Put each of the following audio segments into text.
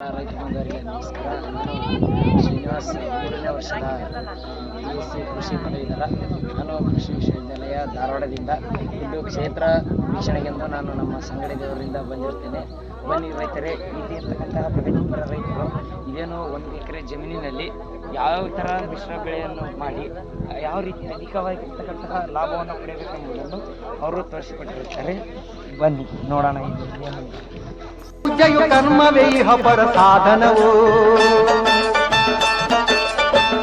ರೈತ ಬಂಧುವರಿಗೆ ನಮಸ್ಕಾರ. ನಾನು ಶ್ರೀನಿವಾಸ್ ಮೂರನೇ ವರ್ಷದ ಬಿ ಎಸ್ ಸಿ ಕೃಷಿ ಪದವೀಧರ ನಾನು ಕೃಷಿ ವಿಶ್ವವಿದ್ಯಾಲಯ ಧಾರವಾಡದಿಂದ. ಇದು ಕ್ಷೇತ್ರ ವೀಕ್ಷಣೆಗೆಂದು ನಾನು ನಮ್ಮ ಸಂಘಟನೆಯವರಿಂದ ಬಂದಿರ್ತೇನೆ ಬನ್ನಿ ರೈತರೇ, ಇಲ್ಲಿ ಇರ್ತಕ್ಕಂತಹ ಪ್ರಗತಿಪರ ರೈತರು ಇದೇನು ಒಂದು ಎಕರೆ ಜಮೀನಿನಲ್ಲಿ ಯಾವ ಥರ ಮಿಶ್ರ ಬೆಳೆಯನ್ನು ಮಾಡಿ, ಯಾವ ರೀತಿ ಅಧಿಕವಾಗಿರ್ತಕ್ಕಂತಹ ಲಾಭವನ್ನು ಪಡೆಯಬೇಕೆಂಬುದನ್ನು ಅವರು ತೋರಿಸಿಕೊಟ್ಟಿರುತ್ತಾರೆ. ಬನ್ನಿ, ನೋಡೋಣ ಇದು ಪೂಜೆಯು ಕರ್ಮವೇ ಇಹ ಪರ ಸಾಧನವು.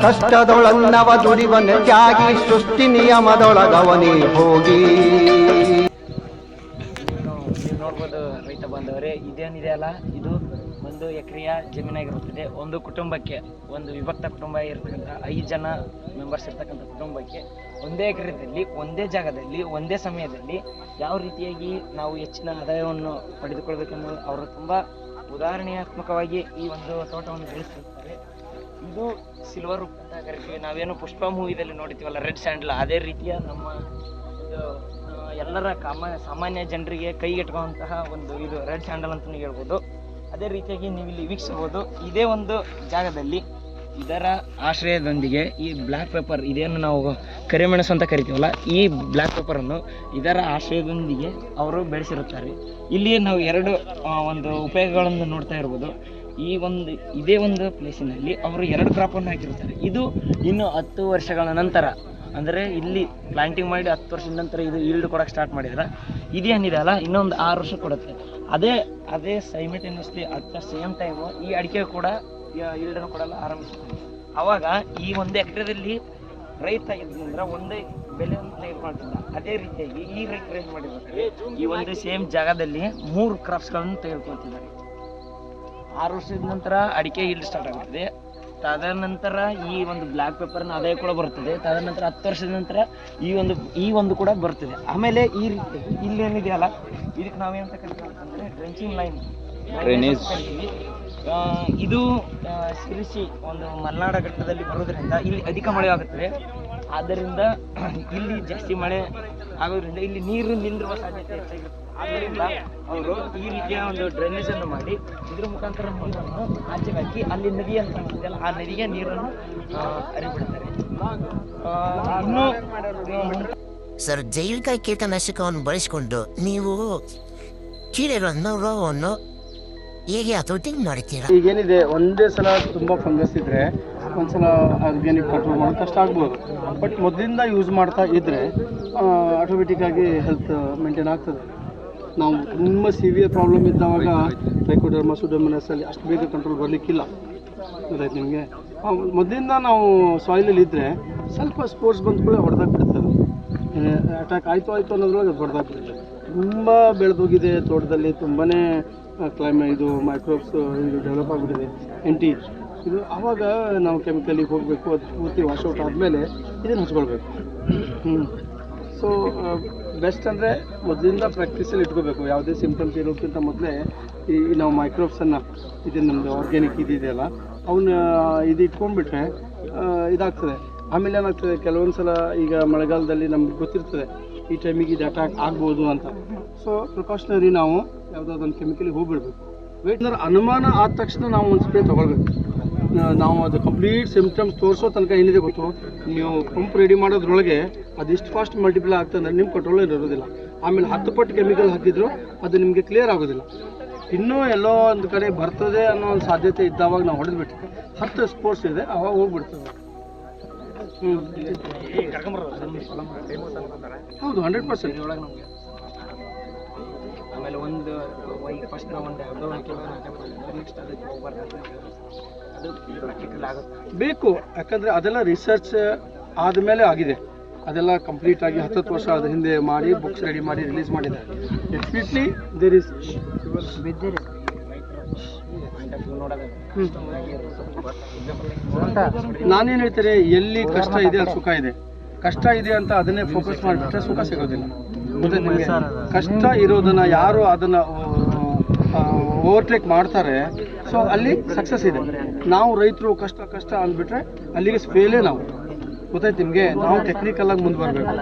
ಕಷ್ಟದೊಳನ್ನವ ದುಡಿವನ ತ್ಯಾಗಿ ಸೃಷ್ಟಿ ನಿಯಮದೊಳಗವನೇ ಹೋಗಿ. ನೋಡ್ಬೋದು ರೈತ ಬಂದವರೇ ಇದೇನಿದೆ ಅಲ್ಲ? ಇದು ಒಂದು ಎಕರೆಯ ಜಮೀನಾಗಿರುತ್ತದೆ. ಒಂದು ಕುಟುಂಬಕ್ಕೆ, ಒಂದು ವಿಭಕ್ತ ಕುಟುಂಬ ಇರತಕ್ಕಂಥ ಐದು ಜನ ಮೆಂಬರ್ಸ್ ಇರ್ತಕ್ಕಂಥ ಕುಟುಂಬಕ್ಕೆ ಒಂದೇ ಎಕರೆದಲ್ಲಿ ಒಂದೇ ಜಾಗದಲ್ಲಿ, ಒಂದೇ ಸಮಯದಲ್ಲಿ ಯಾವ ರೀತಿಯಾಗಿ ನಾವು ಹೆಚ್ಚಿನ ಆದಾಯವನ್ನು ಪಡೆದುಕೊಳ್ಬೇಕೆಂದು ಅವರು ತುಂಬ ಉದಾಹರಣೆಯಾತ್ಮಕವಾಗಿ ಈ ಒಂದು ತೋಟವನ್ನು ಬೆಳೆಸಿರ್ತಾರೆ ಇದು ಸಿಲ್ವರ್ ಅಂತ ಕರಿತೀವಿ ನಾವೇನು ಪುಷ್ಪ ಮೂವಿದಲ್ಲಿ ನೋಡ್ತೀವಲ್ಲ ರೆಡ್ ಸ್ಯಾಂಡಲ್ ಅದೇ ರೀತಿಯ ನಮ್ಮ ಇದು ಎಲ್ಲರ ಕಾಮ, ಸಾಮಾನ್ಯ ಜನರಿಗೆ ಕೈಗೆಟುಕುವಂತಹ ಒಂದು ಇದು ರೆಡ್ ಸ್ಯಾಂಡಲ್ ಅಂತಲೂ ಹೇಳ್ಬೋದು. ಅದೇ ರೀತಿಯಾಗಿ ನೀವು ಇಲ್ಲಿ ವೀಕ್ಷಿಸಬಹುದು. ಇದೇ ಒಂದು ಜಾಗದಲ್ಲಿ ಇದರ ಆಶ್ರಯದೊಂದಿಗೆ ಈ ಬ್ಲ್ಯಾಕ್ ಪೇಪರ್ ಇದೇನು ನಾವು ಕರಿಮೆಣಸು ಅಂತ ಕರಿತೀವಲ್ಲ, ಈ ಬ್ಲ್ಯಾಕ್ ಪೇಪರನ್ನು ಇದರ ಆಶ್ರಯದೊಂದಿಗೆ ಅವರು ಬೆಳೆಸಿರುತ್ತಾರೆ. ಇಲ್ಲಿ ನಾವು ಎರಡು ಒಂದು ಉಪಯೋಗಗಳನ್ನು ನೋಡ್ತಾ ಇರ್ಬೋದು. ಈ ಒಂದು, ಇದೇ ಒಂದು ಪ್ಲೇಸಿನಲ್ಲಿ ಅವರು ಎರಡು ಕ್ರಾಪನ್ನು ಹಾಕಿರ್ತಾರೆ ಇದು ಇನ್ನು ಹತ್ತು ವರ್ಷಗಳ ನಂತರ, ಅಂದರೆ ಇಲ್ಲಿ ಪ್ಲಾಂಟಿಂಗ್ ಮಾಡಿ ಹತ್ತು ವರ್ಷದ ನಂತರ ಇದು ಈಲ್ಡ್ ಕೊಡಕ್ಕೆ ಸ್ಟಾರ್ಟ್ ಮಾಡಿದ್ರೆ. ಇದೇನಿದೆ ಅಲ್ಲ, ಇನ್ನೊಂದು ಆರು ವರ್ಷ ಕೊಡುತ್ತೆ. ಅದೇ ಅದೇ simultaneously at the same time ಈ ಅಡಿಕೆ ಕೂಡ ಇಲ್ಡನ್ನು ಕೊಡಲ್ಲ ಆರಂಭಿಸ್ತೀವಿ ಅವಾಗ ಈ ಒಂದು ಎಕರೆದಲ್ಲಿ ರೈತ ಇದ್ದಂದ್ರೆ ಒಂದೇ ಬೆಲೆಯನ್ನು ತೆಗೆದುಕೊಳ್ತಿದ್ದ ಅದೇ ರೀತಿಯಾಗಿ ಈ ರೈತರು ಏನು ಈ ಒಂದು ಸೇಮ್ ಜಾಗದಲ್ಲಿ ಮೂರು ಕ್ರಾಪ್ಸ್ಗಳನ್ನು ತೆಗೆದುಕೊಳ್ತಿದ್ದಾರೆ. ಆರು ವರ್ಷದ ನಂತರ ಅಡಿಕೆ ಇಲ್ಲಿ ಸ್ಟಾರ್ಟ್ ಆಗುತ್ತದೆ ತದನಂತರ ಈ ಒಂದು ಬ್ಲ್ಯಾಕ್ ಪೇಪರ್ನ ಆದಾಯ ಕೂಡ ಬರ್ತದೆ. ತದನಂತರ ಹತ್ತು ವರ್ಷದ ನಂತರ ಈ ಒಂದು ಈ ಒಂದು ಕೂಡ ಬರ್ತದೆ. ಆಮೇಲೆ ಈ ರೀತಿ ಇಲ್ಲಿ ಏನಿದೆಯಲ್ಲ ಇದಕ್ಕೆ ನಾವೇನಂತ ಕರಿತೀವಿ ಅಂತಂದ್ರೆ ಡ್ರೆಂಚಿಂಗ್ ಲೈನ್ ಇದು ಸಿರಿಸಿ ಒಂದು ಮಲೆನಾಡ ಘಟ್ಟದಲ್ಲಿ ಬರೋದ್ರಿಂದ ಇಲ್ಲಿ ಅಧಿಕ ಮಳೆ ಆಗುತ್ತದೆ. ಆದ್ದರಿಂದ ಇಲ್ಲಿ ಜಾಸ್ತಿ ಮಳೆ ಆಗೋದ್ರಿಂದ ಇಲ್ಲಿ ನೀರು ನಿಂದಿರುವ ಸಾಧ್ಯತೆ ಹೆಚ್ಚಾಗಿರುತ್ತೆ. ಆದ್ದರಿಂದ ಅವರು ಈ ರೀತಿಯ ಒಂದು ಡ್ರೈನೇಜ್ ಅನ್ನು ಮಾಡಿ ಇದ್ರ ಮುಖಾಂತರ ನೀರನ್ನು ಆಚೆಗೆ ಹಾಕಿ ಅಲ್ಲಿ ನದಿ ಅಂತ ಇದೆಯಲ್ಲ ಆ ನದಿಗೆ ನೀರನ್ನು ಹರಿಬಿಡ್ತಾರೆ. ಇನ್ನು ಸರ್ ಜೈವಿಕ ಕೀಟನಾಶಕವನ್ನು ಬಳಸಿಕೊಂಡು ನೀವು ಕೀಡೆಗಳನ್ನು ರೋಗವನ್ನು ಹೇಗೆ ಹತೋಟಿ ಮಾಡ್ತೀರಾ ಈಗೇನಿದೆ ಒಂದೇ ಸಲ ತುಂಬ ಫಂಗಸ್ ಇದ್ದರೆ ಒಂದ್ಸಲ ಆರ್ಗ್ಯಾನಿಕ್ ಕಂಟ್ರೋಲ್ ಮಾಡೋದು ಕಷ್ಟ ಆಗ್ಬೋದು. ಬಟ್ ಮೊದಲಿಂದ ಯೂಸ್ ಮಾಡ್ತಾ ಇದ್ದರೆ ಆಟೋಮೆಟಿಕ್ಕಾಗಿ ಹೆಲ್ತ್ ಮೇಂಟೈನ್ ಆಗ್ತದೆ. ನಾವು ತುಂಬ ಸಿವಿಯರ್ ಪ್ರಾಬ್ಲಮ್ ಇದ್ದಾವಾಗ ಟ್ರೈಕೋಡರ್ಮ ಸುಡೋಮಿನಸಲ್ಲಿ ಅಷ್ಟು ಬೇಗ ಕಂಟ್ರೋಲ್ ಬರಲಿಕ್ಕಿಲ್ಲ. ಗೊತ್ತಾಯ್ತು ನಿಮಗೆ? ಮೊದಲಿಂದ ನಾವು ಸಾಯಿಲಲ್ಲಿ ಇದ್ದರೆ ಸ್ವಲ್ಪ ಸ್ಪೋರ್ಟ್ಸ್ ಬಂದ ಕೂಡ ಹೊಡೆದಾಗ ಬಿಡ್ತದೆ. ಅಟ್ಯಾಕ್ ಆಯಿತು ಆಯಿತು ಅನ್ನೋದ್ರೊಳಗೆ ಅದು ಹೊಡೆದಾಗ ಬಿಡುತ್ತೆ ತುಂಬ ಬೆಳೆದೋಗಿದೆ ತೋಟದಲ್ಲಿ ತುಂಬಾ ಕ್ಲೈಮೇ ಇದು ಮೈಕ್ರೋಬ್ಸ್ ಇದು ಡೆವಲಪ್ ಆಗಿಬಿಟ್ಟಿದೆ. ಎಂಟಿ ಇದು ಆವಾಗ ನಾವು ಕೆಮಿಕಲಿಗೆ ಹೋಗಬೇಕು ಅದು ಪೂರ್ತಿ ವಾಶೌಟ್ ಆದಮೇಲೆ ಇದನ್ನು ಹಚ್ಕೊಳ್ಬೇಕು. ಹ್ಞೂ ಸೊ ಬೆಸ್ಟ್ ಅಂದರೆ ಮೊದಲಿಂದ ಪ್ರಾಕ್ಟೀಸಲ್ಲಿ ಇಟ್ಕೋಬೇಕು. ಯಾವುದೇ ಸಿಂಪ್ಟಮ್ಸ್ ಇರೋಕ್ಕಿಂತ ಮೊದಲೇ ಈ ನಾವು ಮೈಕ್ರೋಬ್ಸನ್ನು ಇದು ನಮ್ಮದು ಆರ್ಗ್ಯಾನಿಕ್ ಇದೆಯಲ್ಲ ಅವನ್ನ ಇದು ಇಟ್ಕೊಂಡ್ಬಿಟ್ರೆ ಇದಾಗ್ತದೆ. ಆಮೇಲೆ ಏನಾಗ್ತದೆ ಕೆಲವೊಂದು ಸಲ ಈಗ ಮಳೆಗಾಲದಲ್ಲಿ ನಮ್ಗೆ ಗೊತ್ತಿರ್ತದೆ, ಈ ಟೈಮಿಗೆ ಇದು ಅಟ್ಯಾಕ್ ಆಗ್ಬೋದು ಅಂತ. ಸೊ ಪ್ರಿಕಾಷನರಿ ನಾವು ಯಾವುದಾದ್ರು ಒಂದು ಕೆಮಿಕಲಿಗೆ ಹೋಗ್ಬಿಡ್ಬೇಕು. ವೇಟ್ ಅಂದ್ರೆ ಅನುಮಾನ ಆದ ತಕ್ಷಣ ನಾವು ಒಂದು ಸ್ಪ್ರೇ ತೊಗೊಳ್ಬೇಕು. ನಾವು ಅದು ಕಂಪ್ಲೀಟ್ ಸಿಂಪ್ಟಮ್ಸ್ ತೋರಿಸೋ ತನಕ ಏನಿದೆ ಗೊತ್ತು? ನೀವು ಪಂಪ್ ರೆಡಿ ಮಾಡೋದ್ರೊಳಗೆ ಅದು ಇಷ್ಟು ಫಾಸ್ಟ್ ಮಲ್ಟಿಪ್ಲೈ ಆಗ್ತದೆ ನಿಮ್ಮ ಕಂಟ್ರೋಲ್ ಇರೋದಿಲ್ಲ. ಆಮೇಲೆ ಹತ್ತು ಪಟ್ಟು ಕೆಮಿಕಲ್ ಹಾಕಿದ್ರು ಅದು ನಿಮಗೆ ಕ್ಲಿಯರ್ ಆಗೋದಿಲ್ಲ. ಇನ್ನೂ ಎಲ್ಲೋ ಒಂದು ಕಡೆ ಬರ್ತದೆ ಅನ್ನೋ ಒಂದು ಸಾಧ್ಯತೆ ಇದ್ದಾವಾಗ ನಾವು ಹೊಡೆದ್ಬಿಟ್ಟು ಹತ್ತು ಸ್ಪೋರ್ಟ್ಸ್ ಇದೆ ಅವಾಗ ಹೋಗ್ಬಿಡ್ತದೆ. ಹ್ಞೂ ಹೌದು ಹಂಡ್ರೆಡ್ ಪರ್ಸೆಂಟ್ ಒಳಗೆ ನಮಗೆ ಒಂದು ಫಸ್ಟ್ ನಾವು ಒಂದು ಎರಡು ನೆಕ್ಸ್ಟ್ ಅದಕ್ಕೆ ಹೋಗ್ಬಾರ್ದು ಅದು ಪ್ರಾಕ್ಟಿಕಲ್ ಆಗುತ್ತೆ. ಬೇಕು ಯಾಕಂದರೆ ಅದೆಲ್ಲ ರಿಸರ್ಚ್ ಆದಮೇಲೆ ಆಗಿದೆ. ಅದೆಲ್ಲ ಕಂಪ್ಲೀಟ್ ಆಗಿ ಹತ್ತತ್ತು ವರ್ಷ ಅದ ಹಿಂದೆ ಮಾಡಿ ಬುಕ್ಸ್ ರೆಡಿ ಮಾಡಿ ರಿಲೀಸ್ ಮಾಡಿದ್ದಾರೆ. ಡೆಫಿನೆಟ್ಲಿ ದೇರ್ ಇಸ್ ಬಿದ್ದಿರಿ ನಾನೇನು ಹೇಳ್ತೇನೆ ಎಲ್ಲಿ ಕಷ್ಟ ಇದೆ ಅಲ್ಲಿ ಸುಖ ಇದೆ. ಕಷ್ಟ ಇದೆ ಅಂತ ಅದನ್ನೇ ಫೋಕಸ್ ಮಾಡಿಬಿಟ್ರೆ ಸುಖ ಸಿಗೋದಿಲ್ಲ. ನಿಮ್ಗೆ? ಕಷ್ಟ ಇರೋದನ್ನ ಯಾರು ಅದನ್ನ ಓವರ್ಟೇಕ್ ಮಾಡ್ತಾರೆ ಸೊ ಅಲ್ಲಿ ಸಕ್ಸಸ್ ಇದೆ ನಾವು ರೈತರು ಕಷ್ಟ ಕಷ್ಟ ಅಂದ್ಬಿಟ್ರೆ ಅಲ್ಲಿಗೆ ಫೇಲೇ ನಾವು ಗೊತ್ತಾಯ್ತು ನಿಮಗೆ, ನಾವು ಟೆಕ್ನಿಕಲ್ ಆಗಿ ಮುಂದೆ ಬರಬೇಕು.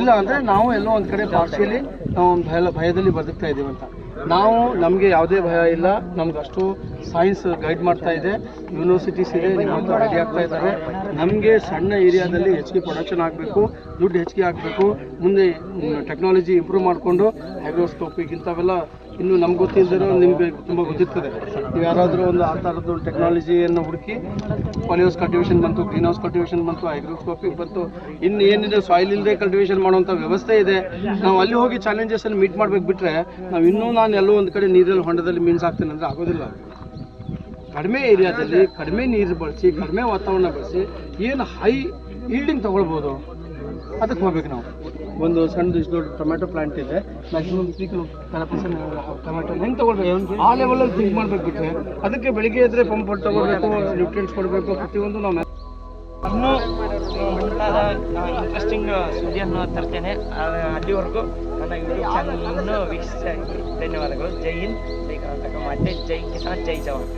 ಇಲ್ಲ ಅಂದರೆ ನಾವು ಎಲ್ಲೋ ಒಂದು ಕಡೆ ಭಾಷೆಯಲ್ಲಿ ನಾವು ಒಂದು ಭಯ, ಭಯದಲ್ಲಿ ಬದುಕ್ತಾ ಇದ್ದೀವಿ ಅಂತ. ನಾವು ನಮಗೆ ಯಾವುದೇ ಭಯ ಇಲ್ಲ, ನಮ್ಗೆ ಅಷ್ಟು ಸೈನ್ಸ್ ಗೈಡ್ ಮಾಡ್ತಾ ಇದೆ. ಯೂನಿವರ್ಸಿಟೀಸ್ ಇದೆ ನಿಮ್ಮಂತೂ ರೆಡಿ ಆಗ್ತಾ ಇದ್ದಾರೆ ನಮಗೆ ಸಣ್ಣ ಏರಿಯಾದಲ್ಲಿ ಹೆಚ್ಚಿಗೆ ಪ್ರೊಡಕ್ಷನ್ ಆಗಬೇಕು, ದುಡ್ಡು ಹೆಚ್ಚಿಗೆ ಆಗಬೇಕು. ಮುಂದೆ ಟೆಕ್ನಾಲಜಿ ಇಂಪ್ರೂವ್ ಮಾಡಿಕೊಂಡು ಹೈಗ್ರೋಸ್ಕೋಪಿಗೆ ಇಂಥವೆಲ್ಲ ಇನ್ನು ನಮ್ಗೆ ಗೊತ್ತಿದ್ದರೂ ನಿಮಗೆ ತುಂಬ ಗೊತ್ತಿರ್ತದೆ. ನೀವು ಯಾರಾದರೂ ಒಂದು ಆ ಥರದ್ದು ಟೆಕ್ನಾಲಜಿಯನ್ನು ಹುಡುಕಿ ಪಾಲಿಹೌಸ್ ಕಲ್ಟಿವೇಷನ್ ಬಂತು ಗ್ರೀನ್ ಹೌಸ್ ಕಲ್ಟಿವೇಷನ್ ಬಂತು ಐಗ್ರೋಸ್ಕೋಪಿ ಬಂತು, ಇನ್ನು ಏನಿದೆ ಸಾಯಿಲ್ ಇಲ್ಲದೆ ಕಲ್ಟಿವೇಷನ್ ಮಾಡುವಂಥ ವ್ಯವಸ್ಥೆ ಇದೆ. ನಾವು ಅಲ್ಲಿ ಹೋಗಿ ಚಾಲೆಂಜಸಲ್ಲಿ ಮೀಟ್ ಮಾಡ್ಬೇಕು ಬಿಟ್ಟರೆ ನಾವು ಇನ್ನೂ ನಾನು ಎಲ್ಲೋ ಒಂದು ಕಡೆ ನೀರಲ್ಲಿ ಹೊಂಡದಲ್ಲಿ ಮೀನ್ಸ್ ಹಾಕ್ತೇನೆ ಅಂದರೆ ಆಗೋದಿಲ್ಲ. ಕಡಿಮೆ ಏರಿಯಾದಲ್ಲಿ ಕಡಿಮೆ ನೀರು ಬಳಸಿ, ಕಡಿಮೆ ವಾತಾವರಣ ಬಳಸಿ, ಏನು ಹೈ ಈಲ್ಡಿಂಗ್ ತೊಗೊಳ್ಬೋದು. ಅದಕ್ಕೆ ಹೋಗ್ಬೇಕು ನಾವು. ಒಂದು ಸಣ್ಣದು ಇಷ್ಟು ದೊಡ್ಡ ಟೊಮೆಟೊ ಪ್ಲಾಂಟ್ ಇದೆ. ಮ್ಯಾಕ್ಸಿಮಮ್ ಪೀಕ್ ಟೊಮೆಟೊ ಹೆಂಗೆ ತಗೊಳ್ಬೇಕು? ಆ ಲೆವೆಲಲ್ಲಿ ಥಿಂಕ್ ಮಾಡ್ಬೇಕು ಬಿಟ್ಟರೆ ಅದಕ್ಕೆ ಬೆಳಿಗ್ಗೆ ಇದ್ರೆ ಪಂಪ್ ತಗೋಬೇಕು ನ್ಯೂಟ್ರಿಯೆಂಟ್ಸ್ ಕೊಡಬೇಕು ಪ್ರತಿಯೊಂದು ನಾವು ಇನ್ನೂ ಮುಂತಾದ ಇಂಟ್ರೆಸ್ಟಿಂಗ್ ಸುದ್ದಿಯನ್ನು ತರ್ತೇನೆ. ಅಲ್ಲಿವರೆಗೂ ನನ್ನ ಯೂಟ್ಯೂಬ್ ಚಾನಲನ್ನು ವೀಕ್ಷಿಸಿ ಧನ್ಯವಾದಗಳು. ಜೈ ಹಿಂದ್ ಜೈ ಕರ್ನಾಟಕ ಮಾತೆ ಜೈ ಕಿಸಾನ್ ಜೈ ಜವಾನ್.